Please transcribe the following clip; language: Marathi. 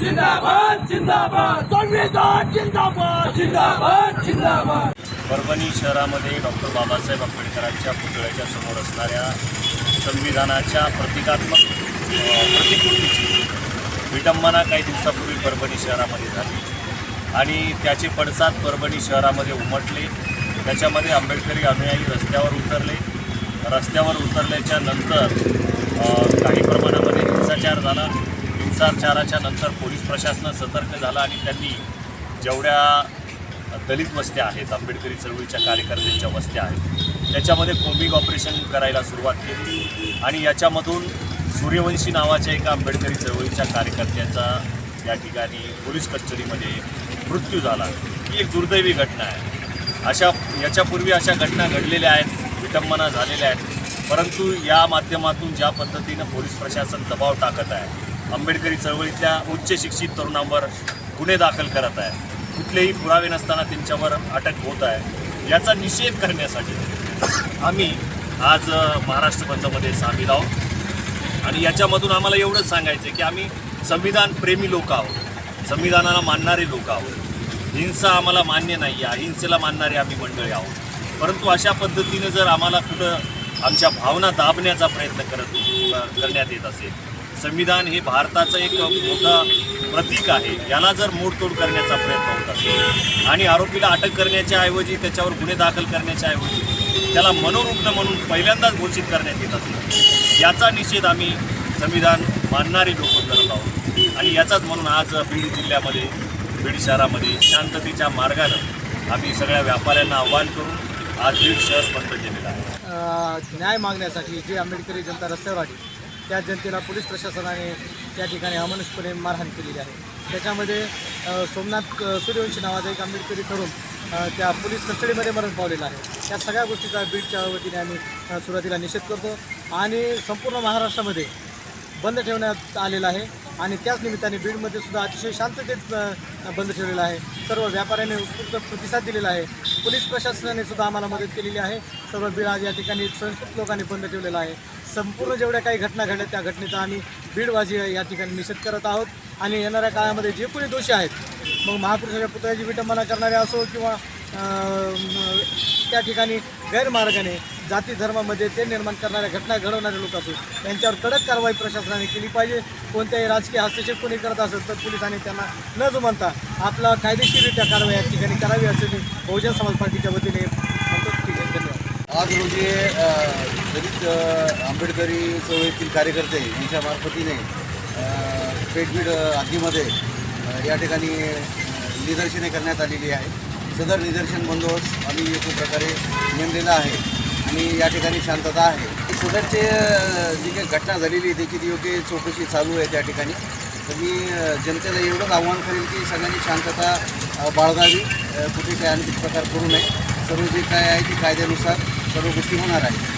जिंदाबाद जिंदाबाद. संविधान जिंदाबाद. जिंदाबाद जिंदाबाद. परभणी शहरामध्ये डॉक्टर बाबासाहेब आंबेडकरांच्या पुतळ्याच्या समोर असणाऱ्या संविधानाच्या प्रतिकात्मक प्रतिकृतीची विटंबना काही दिवसापूर्वी परभणी शहरामध्ये झाली. आणि त्याचे पडसाद परभणी शहरामध्ये उमटले. त्याच्यामध्ये आंबेडकरी अनुयायी रस्त्यावर उतरले. रस्त्यावर उतरल्याच्या नंतर काही प्रमाणामध्ये हिंसाचार झाला. हिंसाचाराच्या नंतर पोलीस प्रशासन सतर्क झालं आणि त्यांनी जेवढ्या दलित वस्त्या आहेत आंबेडकरी चळवळीच्या कार्यकर्त्यांच्या वस्त्या आहेत त्याच्यामध्ये कोम्बिंग ऑपरेशन करायला सुरुवात केली आणि याच्यामधून सूर्यवंशी नावाच्या एका आंबेडकरी चळवळीच्या कार्यकर्त्याचा या ठिकाणी पोलीस कस्टडीमध्ये मृत्यू झाला. ही एक दुर्दैवी घटना आहे. अशा याच्यापूर्वी अशा घटना घडलेल्या आहेत विटंबना झालेल्या आहेत परंतु या माध्यमातून ज्या पद्धतीनं पोलीस प्रशासन दबाव टाकत आहे आंबेडकरी चळवळीतल्या उच्च शिक्षित तरुणांवर गुन्हे दाखल करत आहे कुठलेही पुरावे नसताना त्यांच्यावर अटक होत आहे. याचा निषेध करण्यासाठी आम्ही आज महाराष्ट्र बंदमध्ये सामील आहोत. आणि याच्यामधून आम्हाला एवढंच सांगायचं आहे की आम्ही संविधान प्रेमी लोक आहोत. संविधानाला मानणारे लोक आहोत. हिंसा आम्हाला मान्य नाही आहे. अहिंसेला मानणारे आम्ही मंडळी आहोत. परंतु अशा पद्धतीनं जर आम्हाला कुठं आमच्या भावना दाबण्याचा प्रयत्न करत करण्यात येत असेल संविधान हे भारताचं एक मोठं प्रतीक आहे. याला जर मोडतोड करण्याचा प्रयत्न होत असेल आणि आरोपीला अटक करण्याच्या ऐवजी त्याच्यावर गुन्हे दाखल करण्याच्या ऐवजी त्याला मनोरुग्ण म्हणून पहिल्यांदाच घोषित करण्यात येत असेल याचा निषेध आम्ही संविधान मानणारे लोक करत आहोत. आणि याचाच म्हणून आज बीड जिल्ह्यामध्ये बीड शहरामध्ये शांततेच्या मार्गानं आम्ही सगळ्या व्यापाऱ्यांना आव्हान करून आज बीड शहर बंद केलेलं आहे. न्याय मागण्यासाठी जे आंबेडकरी जनता रस्त्यावर आली त्या जनतेला पोलीस प्रशासनाने त्या ठिकाणी अमानुषपणे मारहाण केलेली आहे. त्याच्यामध्ये सोमनाथ सूर्यवंशी नावाचा एक आंबेडकरी तरुण त्या पोलीस कस्टडीमध्ये मरण पावलेला आहे. त्या सगळ्या गोष्टीचा बीडच्या वतीने आम्ही सुरुवातीला निषेध करतो आणि संपूर्ण महाराष्ट्रामध्ये बंद ठेवण्यात आलेला आहे आणि त्याच निमित्ताने बीडमध्ये सुद्धा अतिशय शांततेत बंद ठेवलेला आहे. सर्व व्यापाऱ्यांनी उत्स्फूर्त प्रतिसाद दिलेला आहे. पोलीस प्रशासनाने सुद्धा आम्हाला मदत केलेली आहे. सर्व बीड आज या ठिकाणी संस्कृत लोकांनी बंद ठेवलेला आहे. संपूर्ण जेवढ्या काही घटना घडल्या त्या घटनेचा आम्ही बीडवाजी या ठिकाणी निषेध करत आहोत. आणि येणाऱ्या काळामध्ये जे कोणी दोषी आहेत मग महापुरुषाच्या पुतळ्याची विटंबना करणारे असो किंवा त्या ठिकाणी गैरमार्गाने जाती धर्मामध्ये ते निर्माण करणाऱ्या घटना घडवणारे लोक असू त्यांच्यावर कडक कारवाई प्रशासनाने केली पाहिजे. कोणत्याही राजकीय हस्तक्षेप कोणी करत असेल तर पोलिसांनी त्यांना न जुमानता आपला कायदेशीररित्या कारवाई या ठिकाणी करावी असे मी बहुजन समाज पार्टीच्या वतीने म्हणतो. ठीक आहे धन्यवाद. आज रोजी दलित आंबेडकरी चळवळीतील कार्यकर्ते यांच्या मार्फतीने अ, आधीमध्ये या ठिकाणी निदर्शने करण्यात आलेली आहे. सदर निदर्शन बंदोबस्त आम्ही योग्य प्रकारे नेमलेला आहे आणि या ठिकाणी शांतता आहे. सदरचे जी काही घटना झालेली आहे त्याची योग्य चौकशी चालू आहे त्या ठिकाणी. तर मी जनतेला एवढंच आव्हान करेल की सगळ्यांनी शांतता बाळगावी. कुठे काही आणखी प्रकार करू नये. सर्व जे काय आहे ते कायद्यानुसार सर्व गोष्टी होणार आहे